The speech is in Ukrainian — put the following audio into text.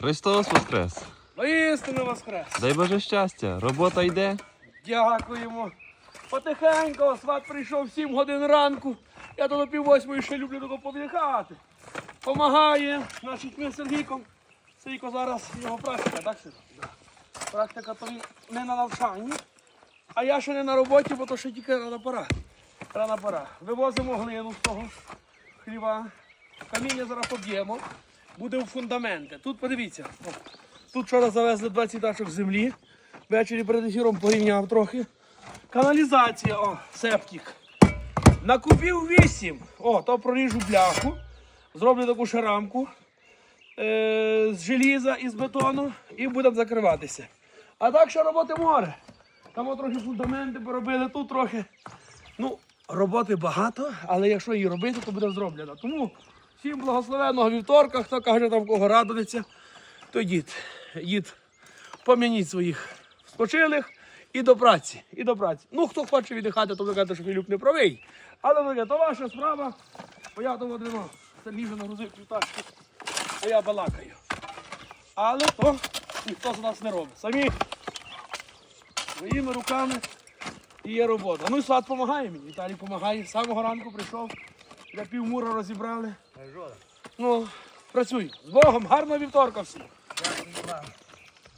Христос Воскрес! Воістину воскрес! Дай Боже щастя, робота йде. Дякуємо. Потихеньку сват прийшов 7 годин ранку. Я до пів восьмої ще люблю тако повдихати. Помагає значить, ми з Сергійком. Сергійко зараз його практика, так Сергій? Практика то він не на навчанні. А я ще не на роботі, бо то ще тільки рана пора. Рана пора. Вивозимо глину з того хліва. Каміння зараз поб'ємо. Буде у фундаменти. Тут подивіться. О, Тут вчора завезли 20 тачок землі. Ввечері перед ефіром порівняв трохи. Каналізація, о, септик. Накупив 8. О, то проріжу бляху. Зроблю таку шарамку е, з желіза і з бетону і будемо закриватися. А так ще роботи море. Там трохи фундаменти поробили, тут трохи. Ну, роботи багато, але якщо її робити, то буде зроблено. Тому всім благословенного вівторка, хто каже там кого радується, то йдіть, йдіть, пом'яніть своїх спочилих і до праці. І до праці. Ну, хто хоче віддихати, то ви кажете, що Філюк не правий. Але ну, то ваша справа. Бо я то одино. Сергій вже нагрузив півтачки, а я балакаю. Але то ніхто з нас не робить. Самі своїми руками і є робота. Ну і сват допомагає мені. Віталій допомагає. З самого ранку прийшов. Для півмура розібрали. Ну, працюй. З Богом, гарного вівторка всім.